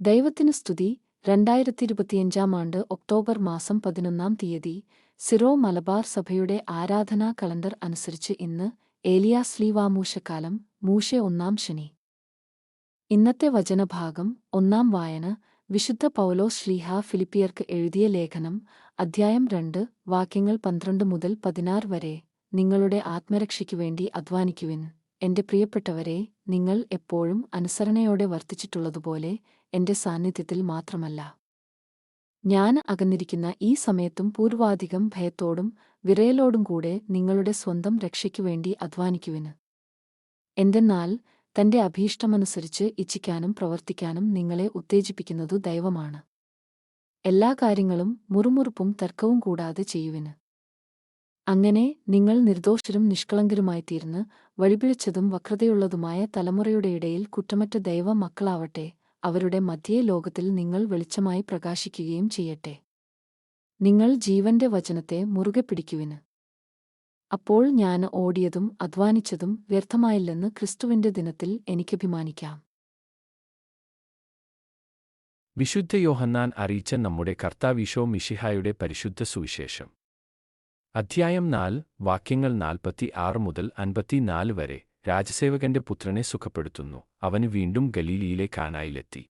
ദൈവത്തിന് സ്തുതി. രണ്ടായിരത്തി ഇരുപത്തിയഞ്ചാം ആണ്ട് ഒക്ടോബർ മാസം പതിനൊന്നാം തീയതി സിറോ മലബാർ സഭയുടെ ആരാധനാ കലണ്ടർ അനുസരിച്ച് ഇന്ന് ഏലിയാസ് ലീവാമൂശക്കാലം മൂശ ഒന്നാം ശനി. ഇന്നത്തെ വചനഭാഗം ഒന്നാം വായന വിശുദ്ധ പൗലോസ് ശ്ലീഹ ഫിലിപ്പിയർക്ക് എഴുതിയ ലേഖനം അധ്യായം രണ്ട് വാക്യങ്ങൾ പന്ത്രണ്ട് മുതൽ പതിനാറ് വരെ. നിങ്ങളുടെ ആത്മരക്ഷയ്ക്കു വേണ്ടി അധ്വാനിക്കുവിൻ. എന്റെ പ്രിയപ്പെട്ടവരെ നിങ്ങൾ എപ്പോഴും അനുസരണയോടെ വർത്തിച്ചിട്ടുള്ളതുപോലെ എന്റെ സാന്നിധ്യത്തിൽ മാത്രമല്ല. ഞാൻ അകന്നിരിക്കുന്ന ഈ സമയത്തും പൂർവാധികം ഭയത്തോടും വിറയലോടും കൂടെ നിങ്ങളുടെ സ്വന്തം രക്ഷയ്ക്കു വേണ്ടി അധ്വാനിക്കുവിന്. എന്തെന്നാൽ തന്റെ അഭീഷ്ടമനുസരിച്ച് ഇച്ഛിക്കാനും പ്രവർത്തിക്കാനും നിങ്ങളെ ഉത്തേജിപ്പിക്കുന്നതു ദൈവമാണ്. എല്ലാ കാര്യങ്ങളും മുറുമുറുപ്പും തർക്കവും കൂടാതെ ചെയ്യുവിന്. അങ്ങനെ നിങ്ങൾ നിർദോഷരും നിഷ്കളങ്കരുമായിത്തീർന്ന് വഴിപിഴച്ചതും വക്രതയുള്ളതുമായ തലമുറയുടെ ഇടയിൽ കുറ്റമറ്റ ദൈവ മക്കളാവട്ടെ അവരുടെ മധ്യേ ലോകത്തിൽ നിങ്ങൾ വെളിച്ചമായി പ്രകാശിക്കുകയും ചെയ്യട്ടെ. നിങ്ങൾ ജീവന്റെ വചനത്തെ മുറുകെ പിടിക്കുവിന്. അപ്പോൾ ഞാൻ ഓടിയതും അധ്വാനിച്ചതും വ്യർത്ഥമായില്ലെന്ന് ക്രിസ്തുവിന്റെ ദിനത്തിൽ എനിക്കഭിമാനിക്കാം. വിശുദ്ധ യോഹന്നാൻ അറിയിച്ച നമ്മുടെ കർത്താവിശോ മിഷിഹായുടെ പരിശുദ്ധ സുവിശേഷം. അധ്യായം നാല് വാക്യങ്ങൾ നാൽപ്പത്തി ആറ് മുതൽ അൻപത്തിനാല് വരെ രാജസേവകന്റെ പുത്രനെ സുഖപ്പെടുത്തുന്നു. അവന് വീണ്ടും ഗലീലിയിലെ കാനായിലെത്തി.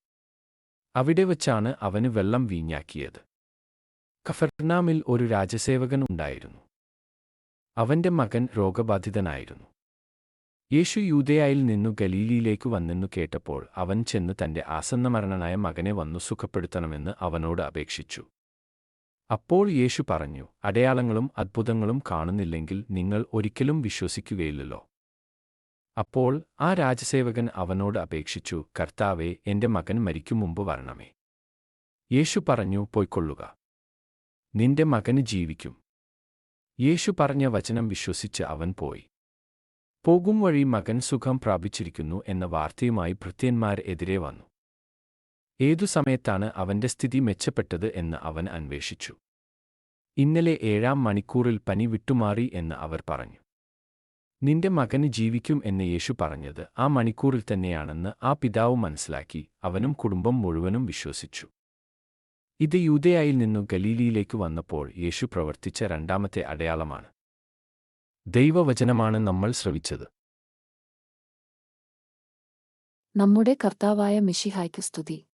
അവിടെ വച്ചാണ് അവന് വെള്ളം വീഞ്ഞാക്കിയത്. കഫർനാമിൽ ഒരു രാജസേവകൻ ഉണ്ടായിരുന്നു. അവന്റെ മകൻ രോഗബാധിതനായിരുന്നു. യേശു യൂതയായിൽ നിന്നു ഗലീലിയിലേക്ക് വന്നെന്നു കേട്ടപ്പോൾ അവൻ ചെന്ന് തന്റെ ആസന്നമരണനായ മകനെ വന്നു സുഖപ്പെടുത്തണമെന്ന് അവനോട് അപേക്ഷിച്ചു. അപ്പോൾ യേശു പറഞ്ഞു അടയാളങ്ങളും അത്ഭുതങ്ങളും കാണുന്നില്ലെങ്കിൽ നിങ്ങൾ ഒരിക്കലും വിശ്വസിക്കുകയില്ലല്ലോ. അപ്പോൾ ആ രാജസേവകൻ അവനോട് അപേക്ഷിച്ചു കർത്താവെ എന്റെ മകൻ മരിക്കും മുമ്പ് വരണമേ. യേശു പറഞ്ഞു പൊയ്ക്കൊള്ളുക. നിന്റെ മകന് ജീവിക്കും. യേശു പറഞ്ഞ വചനം വിശ്വസിച്ച് അവൻ പോയി. പോകും വഴി മകൻ സുഖം പ്രാപിച്ചിരിക്കുന്നു എന്ന വാർത്തയുമായി ഭൃത്യന്മാർ എതിരെ വന്നു. ഏതു സമയത്താണ് അവന്റെ സ്ഥിതി മെച്ചപ്പെട്ടത് എന്ന് അവൻ അന്വേഷിച്ചു. ഇന്നലെ ഏഴാം മണിക്കൂറിൽ പനി വിട്ടുമാറി എന്ന് അവർ പറഞ്ഞു. നിന്റെ മകന് ജീവിക്കും എന്ന് യേശു പറഞ്ഞത് ആ മണിക്കൂറിൽ തന്നെയാണെന്ന് ആ പിതാവ് മനസ്സിലാക്കി അവനും കുടുംബം മുഴുവനും വിശ്വസിച്ചു. ഇത് യൂതയായിൽ നിന്നു ഗലീലിയിലേക്ക് വന്നപ്പോൾ യേശു പ്രവർത്തിച്ച രണ്ടാമത്തെ അടയാളമാണ്. ദൈവവചനമാണ് നമ്മൾ ശ്രവിച്ചത്. നമ്മുടെ കർത്താവായ മിഷിഹായ്ക്ക് സ്തുതി.